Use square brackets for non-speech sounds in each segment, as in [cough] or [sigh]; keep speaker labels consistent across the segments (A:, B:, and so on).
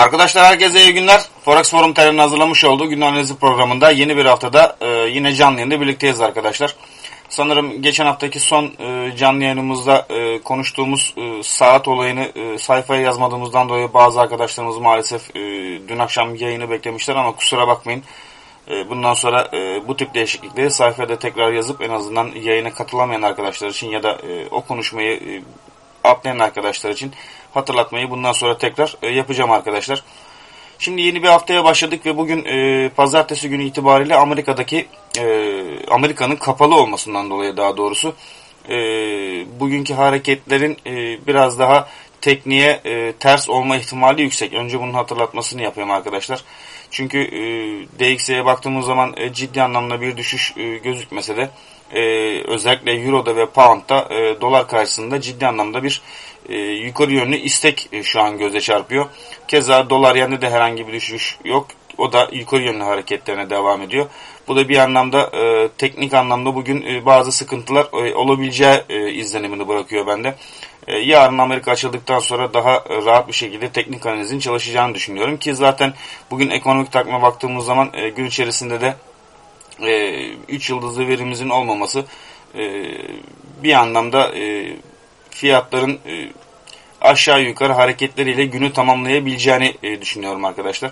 A: Arkadaşlar herkese iyi günler. Forex Forum TR'nin hazırlamış olduğu gün analizi programında yeni bir haftada e, yine canlı yayında birlikteyiz arkadaşlar. Sanırım geçen haftaki son e, canlı yayınımızda e, konuştuğumuz e, saat olayını e, sayfaya yazmadığımızdan dolayı bazı arkadaşlarımız maalesef e, dün akşam yayını beklemişler ama kusura bakmayın. E, bundan sonra e, bu tip değişiklikleri sayfada tekrar yazıp en azından yayına katılamayan arkadaşlar için ya da e, o konuşmayı e, atlayan arkadaşlar için hatırlatmayı bundan sonra tekrar e, yapacağım arkadaşlar. Şimdi yeni bir haftaya başladık ve bugün e, pazartesi günü itibariyle Amerika'daki e, Amerika'nın kapalı olmasından dolayı daha doğrusu e, bugünkü hareketlerin e, biraz daha tekniğe e, ters olma ihtimali yüksek. Önce bunun hatırlatmasını yapayım arkadaşlar. Çünkü e, DXY'ye baktığımız zaman e, ciddi anlamda bir düşüş e, gözükmese de e, özellikle Euro'da ve Pound'da e, dolar karşısında ciddi anlamda bir e, yukarı yönlü istek e, şu an göze çarpıyor. Keza dolar yende de herhangi bir düşüş yok. O da yukarı yönlü hareketlerine devam ediyor. Bu da bir anlamda e, teknik anlamda bugün e, bazı sıkıntılar e, olabileceği e, izlenimini bırakıyor bende. E, yarın Amerika açıldıktan sonra daha e, rahat bir şekilde teknik analizin çalışacağını düşünüyorum ki zaten bugün ekonomik takvime baktığımız zaman e, gün içerisinde de 3 e, yıldızlı verimizin olmaması e, bir anlamda e, fiyatların e, aşağı yukarı hareketleriyle günü tamamlayabileceğini e, düşünüyorum arkadaşlar.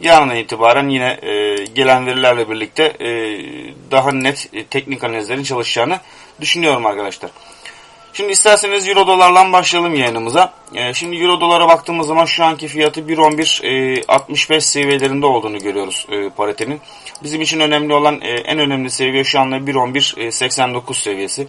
A: Yarından itibaren yine e, gelen verilerle birlikte e, daha net e, teknik analizlerin çalışacağını düşünüyorum arkadaşlar. Şimdi isterseniz euro dolarla başlayalım yayınımıza. E, şimdi euro dolara baktığımız zaman şu anki fiyatı 1.11.65 e, seviyelerinde olduğunu görüyoruz e, paritenin. Bizim için önemli olan e, en önemli seviye şu anda 1.11.89 seviyesi.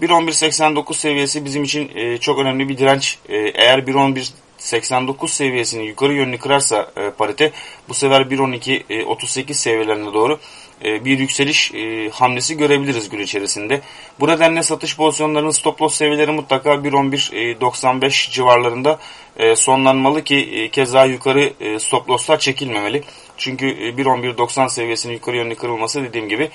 A: 1.11.89 seviyesi bizim için çok önemli bir direnç. Eğer 1.11.89 seviyesini yukarı yönlü kırarsa e, parite bu sefer 1.12.38 seviyelerine doğru bir yükseliş e, hamlesi görebiliriz gün içerisinde. Bu nedenle satış pozisyonlarının stop loss seviyeleri mutlaka 1.11.95 civarlarında e, sonlanmalı ki keza yukarı stop losslar çekilmemeli. Çünkü 1.11.90 seviyesinin yukarı yönlü kırılması dediğim gibi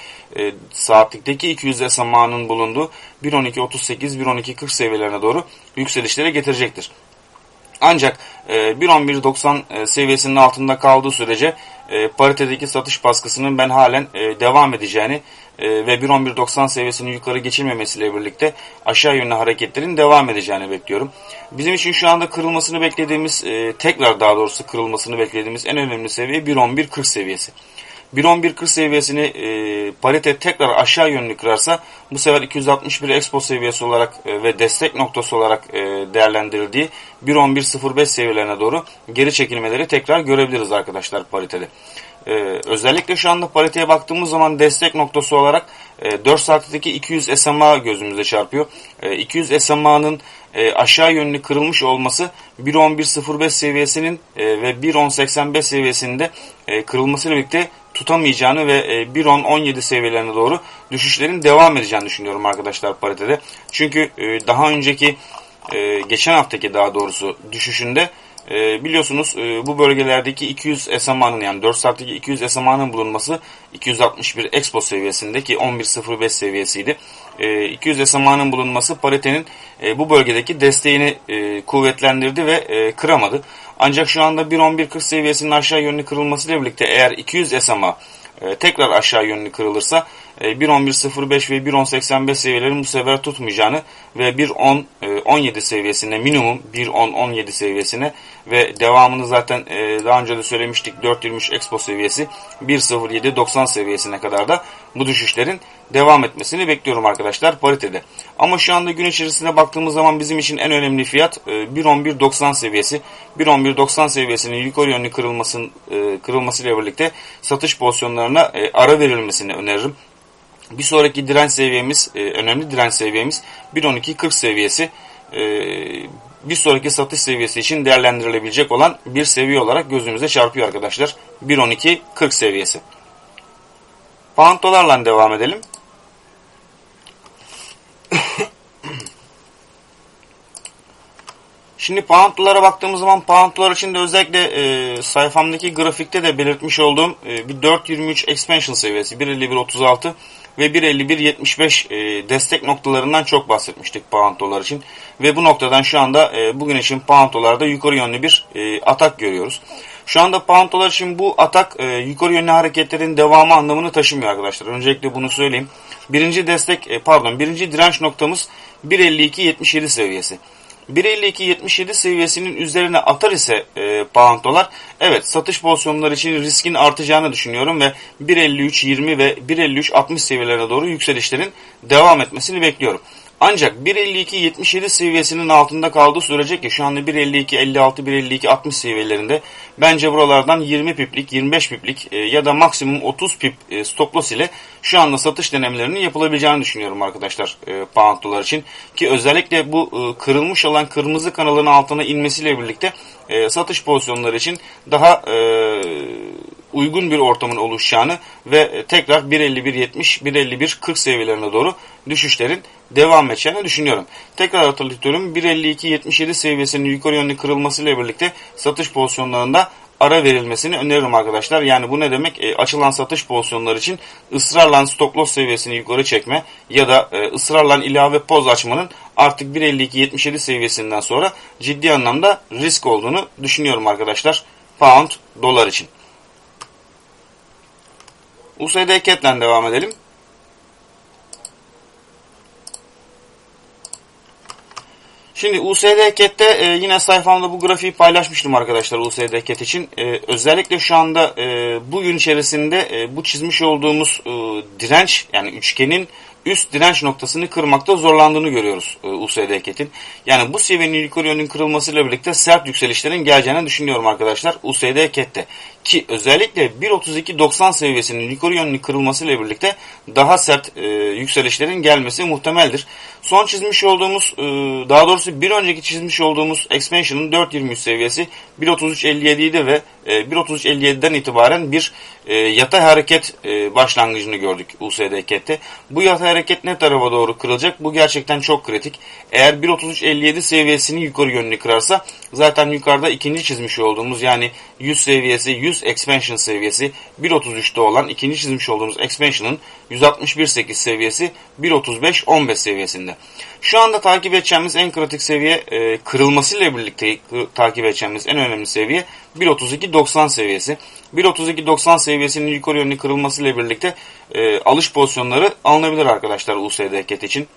A: saatlikteki 200 SMA'nın bulunduğu 1.12.38-1.12.40 seviyelerine doğru yükselişlere getirecektir. Ancak 1.11.90 seviyesinin altında kaldığı sürece e, paritedeki satış baskısının ben halen e, devam edeceğini e, ve 1.11.90 seviyesini yukarı geçilmemesiyle birlikte aşağı yönlü hareketlerin devam edeceğini bekliyorum. Bizim için şu anda kırılmasını beklediğimiz, e, tekrar daha doğrusu kırılmasını beklediğimiz en önemli seviye 1.11.40 seviyesi. 1.11.40 seviyesini e, parite tekrar aşağı yönlü kırarsa bu sefer 261 expo seviyesi olarak e, ve destek noktası olarak e, değerlendirildiği 1.11.05 seviyelerine doğru geri çekilmeleri tekrar görebiliriz arkadaşlar paritede. Ee, özellikle şu anda pariteye baktığımız zaman destek noktası olarak e, 4 saatteki 200 SMA gözümüze çarpıyor. E, 200 SMA'nın e, aşağı yönlü kırılmış olması 1.11.05 seviyesinin e, ve 1.10.85 seviyesinde e, kırılmasıyla birlikte tutamayacağını ve 1.10-17 e, seviyelerine doğru düşüşlerin devam edeceğini düşünüyorum arkadaşlar paritede. Çünkü e, daha önceki e, geçen haftaki daha doğrusu düşüşünde biliyorsunuz bu bölgelerdeki 200 SMA'nın yani 4 saatteki 200 SMA'nın bulunması 261 Expo seviyesindeki 11.05 seviyesiydi. 200 SMA'nın bulunması paritenin bu bölgedeki desteğini kuvvetlendirdi ve kıramadı. Ancak şu anda 1.11.40 seviyesinin aşağı yönlü kırılmasıyla birlikte eğer 200 SMA e, tekrar aşağı yönlü kırılırsa 1.11.05 ve 1.10.85 seviyelerin bu sefer tutmayacağını ve 1.10.17 e, seviyesine minimum 1.10.17 seviyesine ve devamını zaten e, daha önce de söylemiştik 4.23 Expo seviyesi 1.07.90 seviyesine kadar da bu düşüşlerin devam etmesini bekliyorum arkadaşlar paritede. Ama şu anda gün içerisinde baktığımız zaman bizim için en önemli fiyat e, 1.11.90 seviyesi. 1.11.90 seviyesinin yukarı yönlü kırılmasın, e, kırılmasıyla birlikte satış pozisyonlarına e, ara verilmesini öneririm. Bir sonraki direnç seviyemiz, e, önemli direnç seviyemiz 1.12.40 seviyesi. E, bir sonraki satış seviyesi için değerlendirilebilecek olan bir seviye olarak gözümüze çarpıyor arkadaşlar. 1.12.40 seviyesi. Pound dolarla devam edelim. [coughs] Şimdi pound dolara baktığımız zaman pound dolar için de özellikle e, sayfamdaki grafikte de belirtmiş olduğum e, bir 4.23 expansion seviyesi 1.51.36 ve 1.51.75 e, destek noktalarından çok bahsetmiştik pound dolar için. Ve bu noktadan şu anda e, bugün için pound dolarda yukarı yönlü bir e, atak görüyoruz. Şu anda pound dolar için bu atak e, yukarı yönlü hareketlerin devamı anlamını taşımıyor arkadaşlar. Öncelikle bunu söyleyeyim. Birinci destek e, pardon birinci direnç noktamız 1.52.77 seviyesi. 1.52.77 seviyesinin üzerine atar ise e, dolar evet satış pozisyonları için riskin artacağını düşünüyorum ve 1.53.20 ve 1.53.60 seviyelerine doğru yükselişlerin devam etmesini bekliyorum. Ancak 1.52-77 seviyesinin altında kaldığı sürece ki şu anda 1.52-56, 1.52-60 seviyelerinde bence buralardan 20 piplik, 25 piplik e, ya da maksimum 30 pip e, stop loss ile şu anda satış denemelerinin yapılabileceğini düşünüyorum arkadaşlar e, pound dolar için. Ki özellikle bu kırılmış olan kırmızı kanalın altına inmesiyle birlikte satış pozisyonları için daha e, uygun bir ortamın oluşacağını ve tekrar 1.51.70, 1.51.40 seviyelerine doğru düşüşlerin devam edeceğini düşünüyorum. Tekrar hatırlatıyorum 1.52.77 seviyesinin yukarı yönlü kırılmasıyla birlikte satış pozisyonlarında ara verilmesini öneririm arkadaşlar. Yani bu ne demek? E, açılan satış pozisyonları için ısrarla stop loss seviyesini yukarı çekme ya da e, ısrarla ilave poz açmanın artık 1.52.77 seviyesinden sonra ciddi anlamda risk olduğunu düşünüyorum arkadaşlar. Pound dolar için. USD CAT'le devam edelim. Şimdi USD CAT'te e, yine sayfamda bu grafiği paylaşmıştım arkadaşlar USD CAT için. E, özellikle şu anda e, bugün içerisinde e, bu çizmiş olduğumuz e, direnç yani üçgenin üst direnç noktasını kırmakta zorlandığını görüyoruz e, USD CAT'in. Yani bu seviyenin yukarı yönünün kırılmasıyla birlikte sert yükselişlerin geleceğini düşünüyorum arkadaşlar USD CAT'te. Ki özellikle 1.32.90 seviyesinin yukarı yönlü kırılmasıyla birlikte daha sert e, yükselişlerin gelmesi muhtemeldir. Son çizmiş olduğumuz, e, daha doğrusu bir önceki çizmiş olduğumuz expansion'ın 4.23 seviyesi 1.33.57 idi ve e, 1.33.57'den itibaren bir e, yatay hareket e, başlangıcını gördük USD. Bu yatay hareket ne tarafa doğru kırılacak? Bu gerçekten çok kritik. Eğer 1.33.57 seviyesini yukarı yönlü kırarsa zaten yukarıda ikinci çizmiş olduğumuz yani 100 seviyesi, 100 expansion seviyesi 1.33'te olan ikinci çizmiş olduğumuz expansion'ın 161.8 seviyesi 1.35-15 seviyesinde. Şu anda takip edeceğimiz en kritik seviye e, kırılmasıyla birlikte takip edeceğimiz en önemli seviye 1.32.90 seviyesi. 1.32.90 seviyesinin yukarı yönlü kırılmasıyla birlikte e, alış pozisyonları alınabilir arkadaşlar USD CAT için.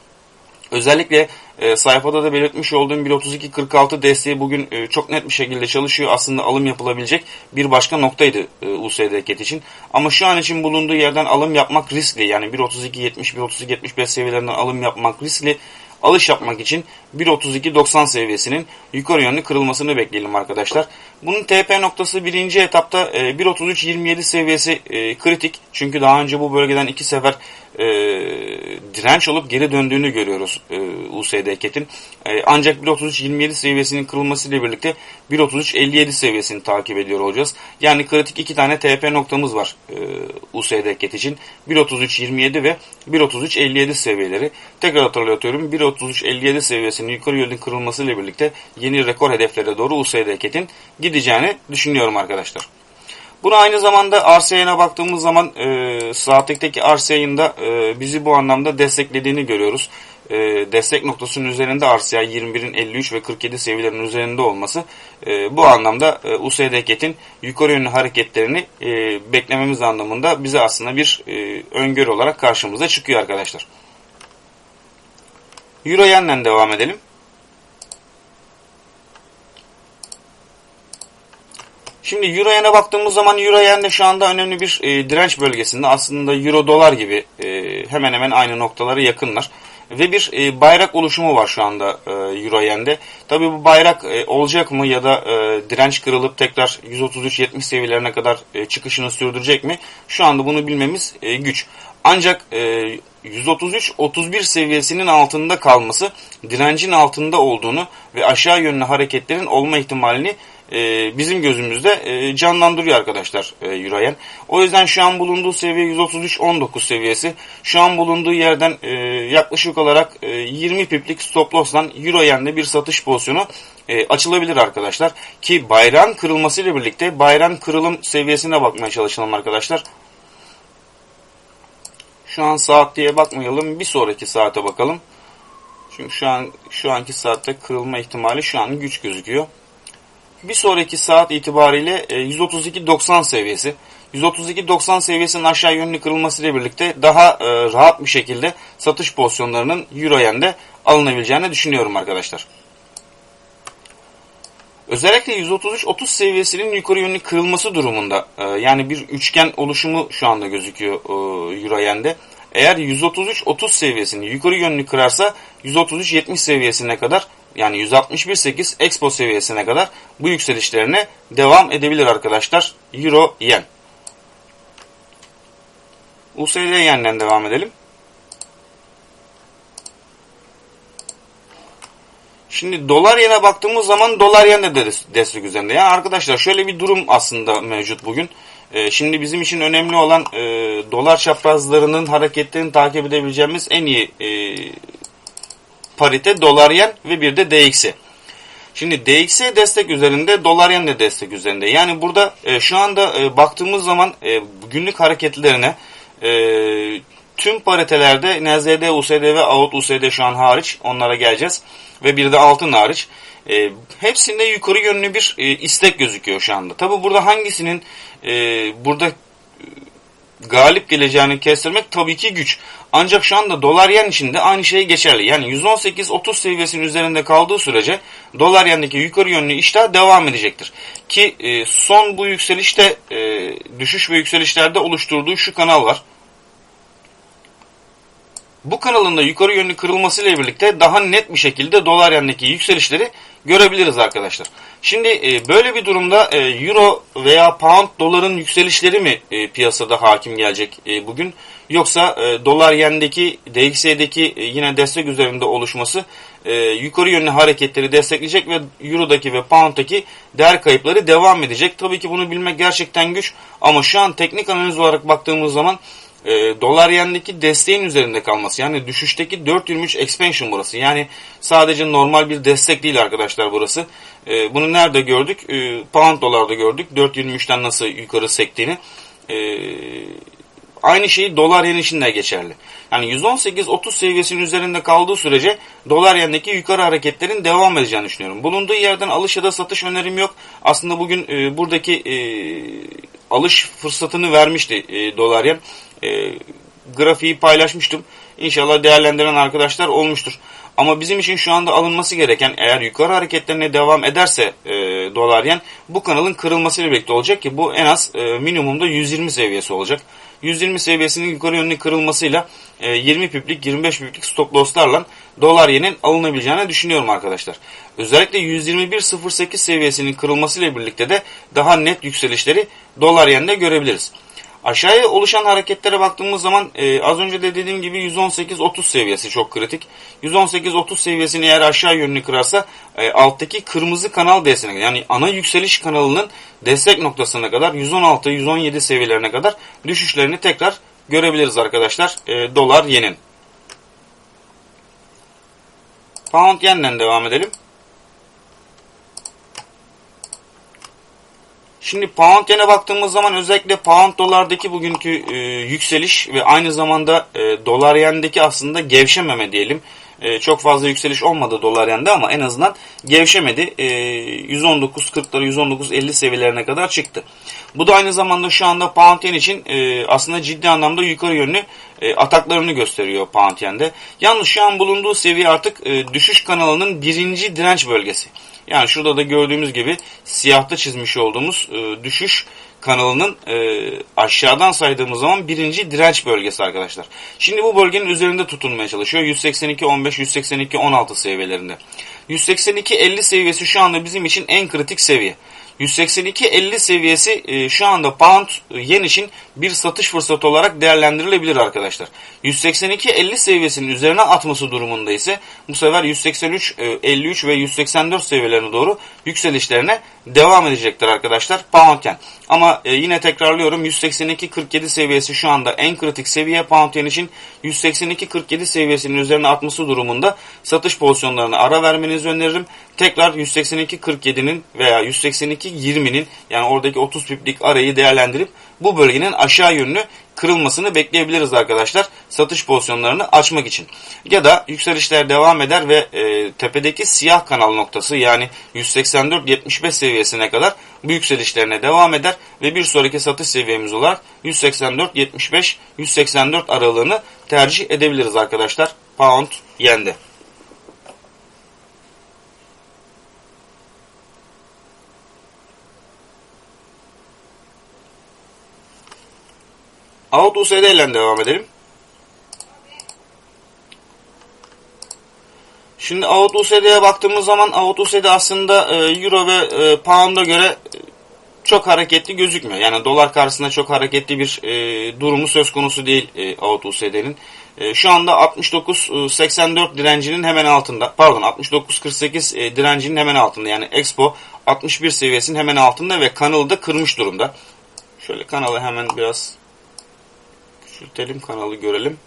A: Özellikle e, sayfada da belirtmiş olduğum 1.32.46 desteği bugün e, çok net bir şekilde çalışıyor. Aslında alım yapılabilecek bir başka noktaydı e, USD CAT için. Ama şu an için bulunduğu yerden alım yapmak riskli. Yani 1.32.70, 1.32.75 seviyelerinden alım yapmak riskli alış yapmak için 1.32.90 seviyesinin yukarı yönlü kırılmasını bekleyelim arkadaşlar. Bunun TP noktası birinci etapta 1.33.27 seviyesi kritik. Çünkü daha önce bu bölgeden iki sefer e, direnç olup geri döndüğünü görüyoruz e, USD CAT'in. E, ancak 1.33.27 seviyesinin kırılmasıyla birlikte 1.33.57 seviyesini takip ediyor olacağız. Yani kritik iki tane TP noktamız var e, USD CAT için. 1.33.27 ve 1.33.57 seviyeleri. Tekrar hatırlatıyorum 1.33.57 seviyesinin yukarı yönlü kırılmasıyla birlikte yeni rekor hedeflere doğru USD CAT'in gideceğini düşünüyorum arkadaşlar. Buna aynı zamanda RSI'ne baktığımız zaman e, saatlikteki RSI'nin e, bizi bu anlamda desteklediğini görüyoruz. E, destek noktasının üzerinde RSI 21'in 53 ve 47 seviyelerinin üzerinde olması e, bu anlamda e, USD CAT'in yukarı yönlü hareketlerini e, beklememiz anlamında bize aslında bir e, öngörü olarak karşımıza çıkıyor arkadaşlar. Euro Yen'le devam edelim. Şimdi Euro Yen'e baktığımız zaman Euro Yen de şu anda önemli bir e, direnç bölgesinde. Aslında Euro dolar gibi e, hemen hemen aynı noktaları yakınlar. Ve bir e, bayrak oluşumu var şu anda e, Euro Yen'de. Tabii bu bayrak e, olacak mı ya da e, direnç kırılıp tekrar 133-70 seviyelerine kadar e, çıkışını sürdürecek mi? Şu anda bunu bilmemiz e, güç. Ancak e, 133-31 seviyesinin altında kalması direncin altında olduğunu ve aşağı yönlü hareketlerin olma ihtimalini e, bizim gözümüzde e, canlandırıyor arkadaşlar e, Euroyen. O yüzden şu an bulunduğu seviye 133-19 seviyesi. Şu an bulunduğu yerden e, yaklaşık olarak e, 20 piplik stop loss'tan Euroyen'de bir satış pozisyonu e, açılabilir arkadaşlar. Ki bayrağın kırılmasıyla birlikte bayrağın kırılım seviyesine bakmaya çalışalım arkadaşlar. Şu an saat diye bakmayalım. Bir sonraki saate bakalım. Çünkü şu an şu anki saatte kırılma ihtimali şu an güç gözüküyor. Bir sonraki saat itibariyle 132.90 e, seviyesi. 132.90 seviyesinin aşağı yönlü kırılması ile birlikte daha e, rahat bir şekilde satış pozisyonlarının Euroyen'de alınabileceğini düşünüyorum arkadaşlar. Özellikle 133-30 seviyesinin yukarı yönlü kırılması durumunda e, yani bir üçgen oluşumu şu anda gözüküyor e, Euroyen'de. Eğer 133-30 seviyesini yukarı yönlü kırarsa 133-70 seviyesine kadar yani 161.8 Expo seviyesine kadar bu yükselişlerine devam edebilir arkadaşlar. Euro Yen. USD Yen'den devam edelim. Şimdi dolar yene baktığımız zaman dolar yen de destek üzerinde. Yani arkadaşlar şöyle bir durum aslında mevcut bugün. Ee, şimdi bizim için önemli olan e, dolar çaprazlarının hareketlerini takip edebileceğimiz en iyi e, parite dolar yen ve bir de DXY. Şimdi DXY destek üzerinde, dolar yen de destek üzerinde. Yani burada e, şu anda e, baktığımız zaman e, günlük hareketlerine e, tüm paritelerde NZD, USD ve AUD USD şu an hariç onlara geleceğiz. Ve bir de altın hariç. E, hepsinde yukarı yönlü bir e, istek gözüküyor şu anda. Tabi burada hangisinin e, burada galip geleceğini kestirmek tabii ki güç. Ancak şu anda dolar yen için de aynı şey geçerli. Yani 118-30 seviyesinin üzerinde kaldığı sürece dolar yendeki yukarı yönlü işler devam edecektir. Ki e, son bu yükselişte e, düşüş ve yükselişlerde oluşturduğu şu kanal var. Bu kanalın da yukarı yönlü kırılmasıyla birlikte daha net bir şekilde dolar yendeki yükselişleri görebiliriz arkadaşlar. Şimdi e, böyle bir durumda e, euro veya pound doların yükselişleri mi e, piyasada hakim gelecek bugün? Yoksa dolar yendeki DXY'deki yine destek üzerinde oluşması yukarı yönlü hareketleri destekleyecek ve eurodaki ve pound'daki değer kayıpları devam edecek. Tabii ki bunu bilmek gerçekten güç ama şu an teknik analiz olarak baktığımız zaman e, dolar yendeki desteğin üzerinde kalması. Yani düşüşteki 4.23 expansion burası. Yani sadece normal bir destek değil arkadaşlar burası. E, bunu nerede gördük? E, pound dolarda gördük. 4.23'ten nasıl yukarı sektiğini. E, aynı şeyi dolar yen için de geçerli. Yani 118-30 seviyesinin üzerinde kaldığı sürece dolar yendeki yukarı hareketlerin devam edeceğini düşünüyorum. Bulunduğu yerden alış ya da satış önerim yok. Aslında bugün e, buradaki e, alış fırsatını vermişti e, dolar yen e, grafiği paylaşmıştım. İnşallah değerlendiren arkadaşlar olmuştur. Ama bizim için şu anda alınması gereken eğer yukarı hareketlerine devam ederse e, dolar yen bu kanalın kırılmasıyla birlikte olacak ki bu en az e, minimumda 120 seviyesi olacak. 120 seviyesinin yukarı yönlü kırılmasıyla e, 20 piplik 25 piplik stop losslarla dolar yenin alınabileceğini düşünüyorum arkadaşlar. Özellikle 121.08 seviyesinin kırılmasıyla birlikte de daha net yükselişleri dolar yende görebiliriz. Aşağıya oluşan hareketlere baktığımız zaman e, az önce de dediğim gibi 118-30 seviyesi çok kritik. 118-30 seviyesini eğer aşağı yönlü kırarsa e, alttaki kırmızı kanal desteğine yani ana yükseliş kanalının destek noktasına kadar 116-117 seviyelerine kadar düşüşlerini tekrar görebiliriz arkadaşlar. E, dolar yenin. Pound yenden devam edelim. Şimdi pound yene baktığımız zaman özellikle pound dolardaki bugünkü e, yükseliş ve aynı zamanda e, dolar yendeki aslında gevşememe diyelim. E, çok fazla yükseliş olmadı dolar yende ama en azından gevşemedi. E, 119.40'lara 119.50 seviyelerine kadar çıktı. Bu da aynı zamanda şu anda pound yen için e, aslında ciddi anlamda yukarı yönlü e, ataklarını gösteriyor pound yende. Yalnız şu an bulunduğu seviye artık e, düşüş kanalının birinci direnç bölgesi. Yani şurada da gördüğümüz gibi siyahta çizmiş olduğumuz e, düşüş kanalının e, aşağıdan saydığımız zaman birinci direnç bölgesi arkadaşlar. Şimdi bu bölgenin üzerinde tutunmaya çalışıyor. 182-15, 182-16 seviyelerinde. 182-50 seviyesi şu anda bizim için en kritik seviye. 182.50 seviyesi e, şu anda pound e, yen için bir satış fırsatı olarak değerlendirilebilir arkadaşlar. 182.50 seviyesinin üzerine atması durumunda ise bu sefer 183.53 e, ve 184 seviyelerine doğru yükselişlerine devam edecektir arkadaşlar pound yen. Ama e, yine tekrarlıyorum 182.47 seviyesi şu anda en kritik seviye pound yen için 182.47 seviyesinin üzerine atması durumunda satış pozisyonlarına ara vermenizi öneririm. Tekrar 182.47'nin veya 182.20'nin yani oradaki 30 piplik arayı değerlendirip bu bölgenin aşağı yönlü kırılmasını bekleyebiliriz arkadaşlar satış pozisyonlarını açmak için. Ya da yükselişler devam eder ve e, tepedeki siyah kanal noktası yani 184-75 seviyesine kadar bu yükselişlerine devam eder ve bir sonraki satış seviyemiz olarak 184-75-184 aralığını tercih edebiliriz arkadaşlar pound yende. Out USD ile devam edelim. Şimdi Out USD'ye baktığımız zaman Out USD aslında e, Euro ve e, Pound'a göre e, çok hareketli gözükmüyor. Yani dolar karşısında çok hareketli bir durumu söz konusu değil e. E, şu anda 69.84 direncinin hemen altında. Pardon 69.48 e, direncinin hemen altında. Yani Expo 61 seviyesinin hemen altında ve kanalı da kırmış durumda. Şöyle kanalı hemen biraz Küçültelim kanalı görelim.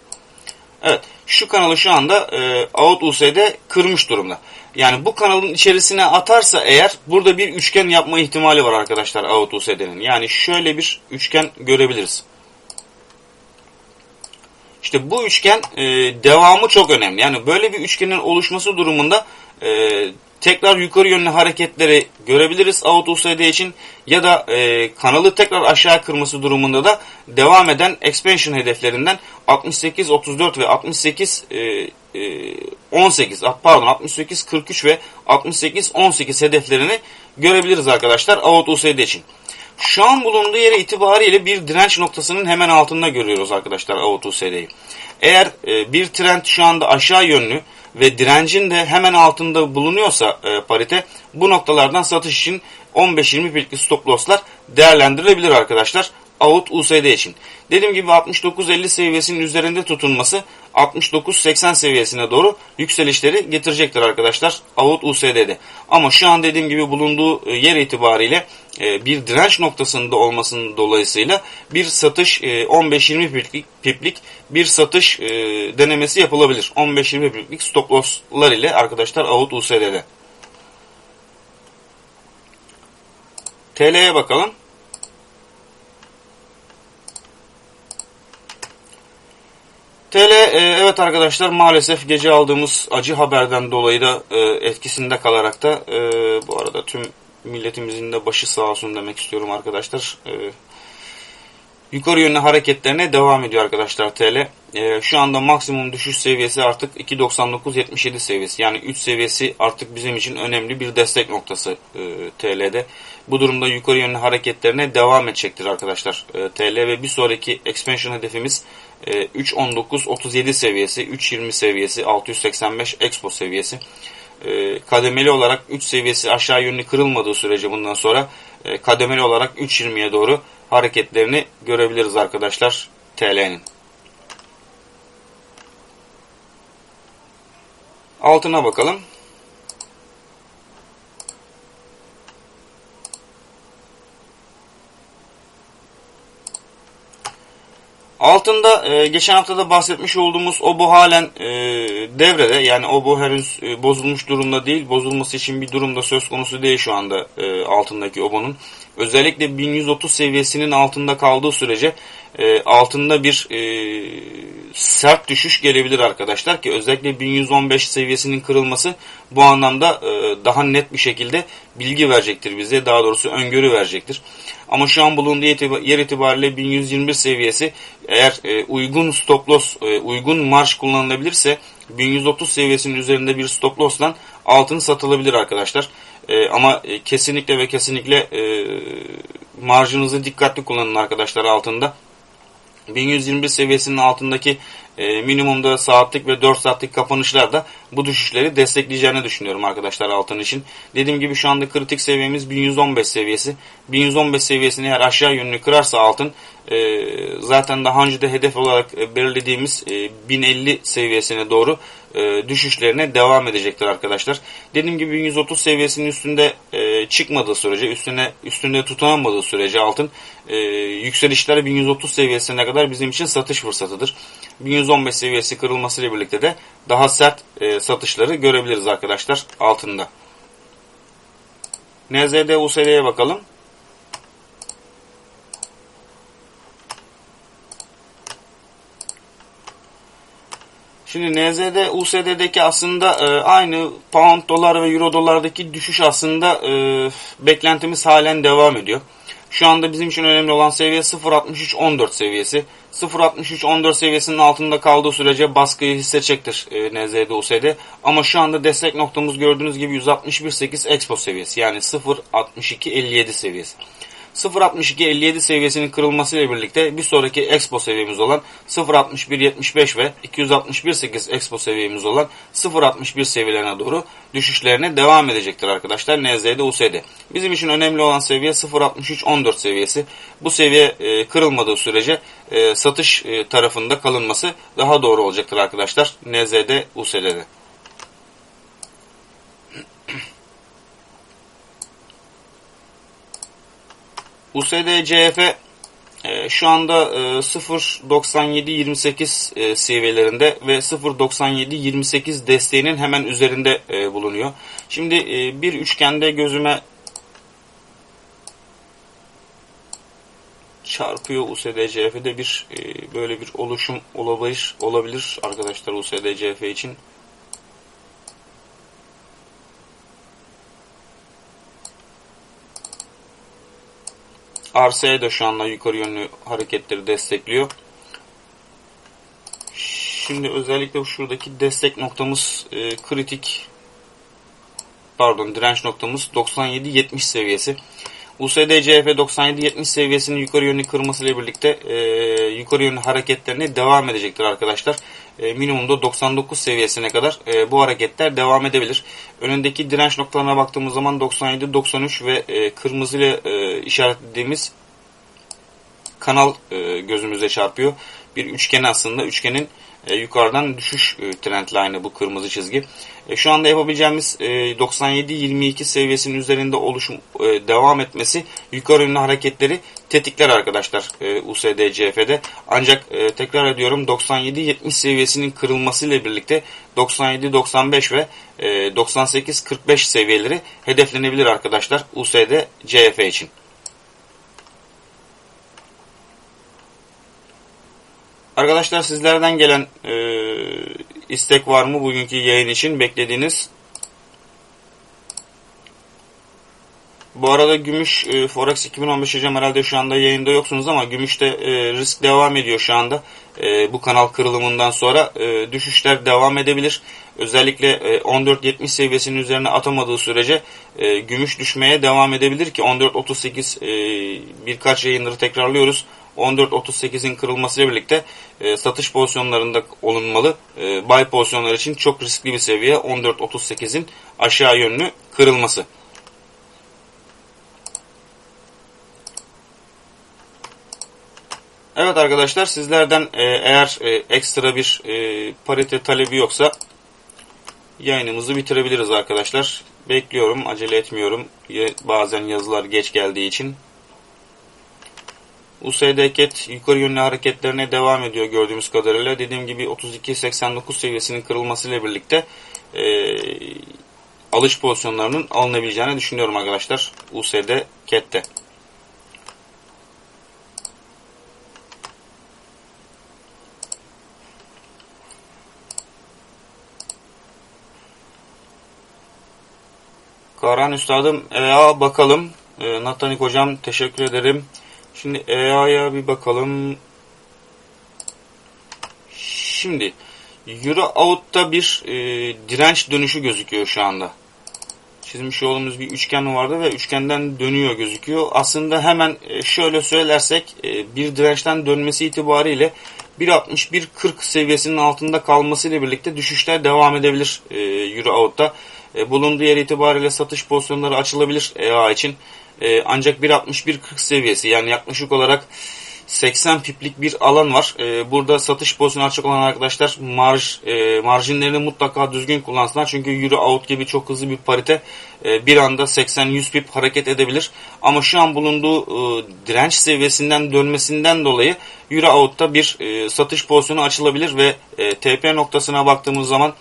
A: Evet şu kanalı şu anda e, Out USD kırmış durumda. Yani bu kanalın içerisine atarsa eğer burada bir üçgen yapma ihtimali var arkadaşlar Out USD'nin. Yani şöyle bir üçgen görebiliriz. İşte bu üçgen e, devamı çok önemli. Yani böyle bir üçgenin oluşması durumunda e, tekrar yukarı yönlü hareketleri görebiliriz AutoSD için ya da e, kanalı tekrar aşağı kırması durumunda da devam eden expansion hedeflerinden 68 34 ve 68 e, e, 18 pardon 68 43 ve 68 18 hedeflerini görebiliriz arkadaşlar AutoSD için. Şu an bulunduğu yere itibariyle bir direnç noktasının hemen altında görüyoruz arkadaşlar AutoSD'yi. Eğer e, bir trend şu anda aşağı yönlü ve direncin de hemen altında bulunuyorsa e, parite bu noktalardan satış için 15-20 pirlik stop losslar değerlendirilebilir arkadaşlar. Out USD için. Dediğim gibi 69-50 seviyesinin üzerinde tutunması 69-80 seviyesine doğru yükselişleri getirecektir arkadaşlar Out USD'de. Ama şu an dediğim gibi bulunduğu e, yer itibariyle e, bir direnç noktasında olmasının dolayısıyla bir satış 15-20 piplik, piplik bir satış denemesi yapılabilir. 15-20 piplik stop losslar ile arkadaşlar Out USD'de. TL'ye bakalım. TL e, evet arkadaşlar maalesef gece aldığımız acı haberden dolayı da e, etkisinde kalarak da e, bu arada tüm milletimizin de başı sağ olsun demek istiyorum arkadaşlar. E, yukarı yönlü hareketlerine devam ediyor arkadaşlar TL. E, şu anda maksimum düşüş seviyesi artık 2.99.77 seviyesi. Yani 3 seviyesi artık bizim için önemli bir destek noktası e, TL'de. Bu durumda yukarı yönlü hareketlerine devam edecektir arkadaşlar e, TL ve bir sonraki expansion hedefimiz 3.19.37 e, seviyesi, 3.20 seviyesi, 685 Expo seviyesi. E, kademeli olarak 3 seviyesi aşağı yönlü kırılmadığı sürece bundan sonra e, kademeli olarak 3.20'ye doğru hareketlerini görebiliriz arkadaşlar TL'nin. Altına bakalım. Altında e, geçen hafta da bahsetmiş olduğumuz obo halen e, devrede. Yani obo henüz e, bozulmuş durumda değil. Bozulması için bir durumda söz konusu değil şu anda e, altındaki obonun. Özellikle 1130 seviyesinin altında kaldığı sürece e, altında bir e, sert düşüş gelebilir arkadaşlar ki özellikle 1115 seviyesinin kırılması bu anlamda e, daha net bir şekilde bilgi verecektir bize. Daha doğrusu öngörü verecektir. Ama şu an bulunduğu yer itibariyle 1121 seviyesi eğer e, uygun stop loss, e, uygun marş kullanılabilirse 1130 seviyesinin üzerinde bir stop loss'la altın satılabilir arkadaşlar. E, ama e, kesinlikle ve kesinlikle e, marjınızı dikkatli kullanın arkadaşlar altında. 1121 seviyesinin altındaki e, minimumda saatlik ve 4 saatlik kapanışlar da bu düşüşleri destekleyeceğini düşünüyorum arkadaşlar altın için. Dediğim gibi şu anda kritik seviyemiz 1115 seviyesi. 1115 seviyesini eğer aşağı yönlü kırarsa altın e, zaten daha önce de hedef olarak e, belirlediğimiz e, 1050 seviyesine doğru düşüşlerine devam edecektir arkadaşlar. Dediğim gibi 1130 seviyesinin üstünde çıkmadığı sürece, üstüne üstünde tutunamadığı sürece altın e, yükselişler 1130 seviyesine kadar bizim için satış fırsatıdır. 1115 seviyesi kırılmasıyla birlikte de daha sert e, satışları görebiliriz arkadaşlar altında. NZD USD'ye bakalım. Şimdi NZD, USD'deki aslında e, aynı pound dolar ve euro dolardaki düşüş aslında e, beklentimiz halen devam ediyor. Şu anda bizim için önemli olan seviye 0.63.14 seviyesi. 0.63.14 seviyesinin altında kaldığı sürece baskıyı hissedecektir e, NZD USD. Ama şu anda destek noktamız gördüğünüz gibi 161.8 Expo seviyesi yani 0.62.57 seviyesi. 0.62-57 seviyesinin kırılmasıyla birlikte bir sonraki Expo seviyemiz olan 0.61-75 ve 261-8 Expo seviyemiz olan 0.61 seviyelerine doğru düşüşlerine devam edecektir arkadaşlar NZD USD. Bizim için önemli olan seviye 0.63-14 seviyesi. Bu seviye e, kırılmadığı sürece e, satış e, tarafında kalınması daha doğru olacaktır arkadaşlar NZD USD'de. USD-CF e, şu anda e, 0.97-28 e, seviyelerinde ve 0.97-28 desteğinin hemen üzerinde e, bulunuyor. Şimdi e, bir üçgende gözüme çarpıyor USD-CF'de bir e, böyle bir oluşum olabilir olabilir arkadaşlar USD-CF için. Şu anda yukarı yönlü hareketleri destekliyor. Şimdi özellikle şuradaki destek noktamız e, kritik pardon direnç noktamız 97-70 seviyesi. USD CF 97-70 seviyesinin yukarı yönlü kırmasıyla birlikte e, yukarı yönlü hareketlerine devam edecektir arkadaşlar. E, minimumda 99 seviyesine kadar e, bu hareketler devam edebilir. Önündeki direnç noktalarına baktığımız zaman 97-93 ve e, kırmızı ile e, işaretlediğimiz kanal gözümüze çarpıyor. Bir üçgen aslında üçgenin e, yukarıdan düşüş e, trend line'ı bu kırmızı çizgi. E, şu anda yapabileceğimiz e, 97-22 seviyesinin üzerinde oluşum e, devam etmesi yukarı yönlü hareketleri tetikler arkadaşlar e, USD CF'de. Ancak e, tekrar ediyorum 97-70 seviyesinin kırılmasıyla birlikte 97-95 ve e, 98-45 seviyeleri hedeflenebilir arkadaşlar USD CF için. Arkadaşlar sizlerden gelen e, istek var mı bugünkü yayın için beklediğiniz? Bu arada Gümüş e, Forex 2015 hocam herhalde şu anda yayında yoksunuz ama Gümüş'te e, risk devam ediyor şu anda. E, bu kanal kırılımından sonra e, düşüşler devam edebilir. Özellikle e, 14.70 seviyesinin üzerine atamadığı sürece e, Gümüş düşmeye devam edebilir ki 14.38 e, birkaç yayınları tekrarlıyoruz. 14.38'in kırılmasıyla birlikte e, satış pozisyonlarında olunmalı. E, buy pozisyonlar için çok riskli bir seviye 14.38'in aşağı yönlü kırılması. Evet arkadaşlar sizlerden e, eğer e, ekstra bir e, parite talebi yoksa yayınımızı bitirebiliriz arkadaşlar. Bekliyorum acele etmiyorum bazen yazılar geç geldiği için. USD CAT yukarı yönlü hareketlerine devam ediyor gördüğümüz kadarıyla. Dediğim gibi 32.89 seviyesinin kırılmasıyla birlikte e, alış pozisyonlarının alınabileceğini düşünüyorum arkadaşlar USD CAT'te. Karan Üstadım EA bakalım. E, Natanik Hocam teşekkür ederim. Şimdi EA'ya bir bakalım. Şimdi Euro Out'ta bir e, direnç dönüşü gözüküyor şu anda. Çizmiş olduğumuz bir üçgen vardı ve üçgenden dönüyor gözüküyor. Aslında hemen e, şöyle söylersek e, bir dirençten dönmesi itibariyle 1.61.40 seviyesinin altında kalmasıyla birlikte düşüşler devam edebilir e, Euro Out'ta. Bulunduğu yer itibariyle satış pozisyonları açılabilir EA için. E, ancak 1.61.40 seviyesi yani yaklaşık olarak 80 piplik bir alan var. E, burada satış pozisyonu açık olan arkadaşlar marj e, marjinlerini mutlaka düzgün kullansınlar. Çünkü Euro Out gibi çok hızlı bir parite e, bir anda 80-100 pip hareket edebilir. Ama şu an bulunduğu e, direnç seviyesinden dönmesinden dolayı Euro Out'ta bir e, satış pozisyonu açılabilir ve e, TP noktasına baktığımız zaman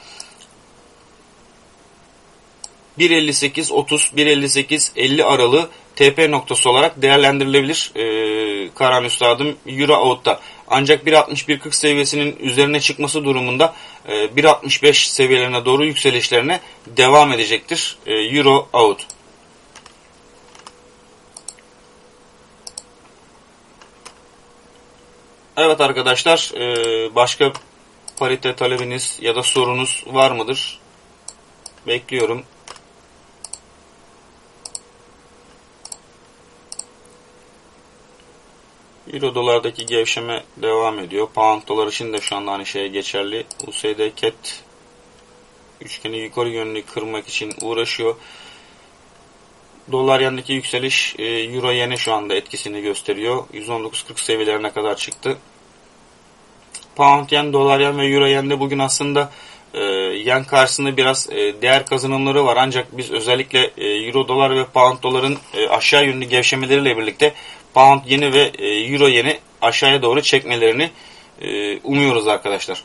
A: 1.58 30 1.58 50 aralığı TP noktası olarak değerlendirilebilir e, Karan Üstadım Euro Out'ta. Ancak 1.61.40 seviyesinin üzerine çıkması durumunda e, 1.65 seviyelerine doğru yükselişlerine devam edecektir e, Euro Out. Evet arkadaşlar e, başka parite talebiniz ya da sorunuz var mıdır? Bekliyorum. Euro dolardaki gevşeme devam ediyor. Pound dolar için de şu anda aynı şey geçerli. USD CAT üçgeni yukarı yönlü kırmak için uğraşıyor. Dolar yendeki yükseliş e, Euro yene şu anda etkisini gösteriyor. 119.40 seviyelerine kadar çıktı. Pound yen, dolar yen ve Euro yende bugün aslında e, yen karşısında biraz e, değer kazanımları var. Ancak biz özellikle e, Euro dolar ve Pound doların e, aşağı yönlü gevşemeleriyle birlikte pound yeni ve e, euro yeni aşağıya doğru çekmelerini e, umuyoruz arkadaşlar.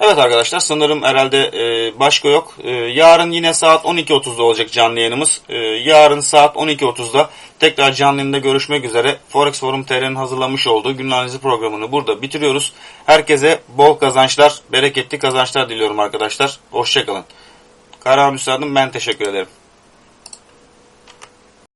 A: Evet arkadaşlar sanırım herhalde e, başka yok. Yarın yine saat 12.30'da olacak canlı yayınımız. Yarın saat 12.30'da tekrar canlı yayında görüşmek üzere. Forex Forum TR'nin hazırlamış olduğu gün analizi programını burada bitiriyoruz. Herkese bol kazançlar, bereketli kazançlar diliyorum arkadaşlar. Hoşçakalın. Karahan Üstadım ben teşekkür ederim.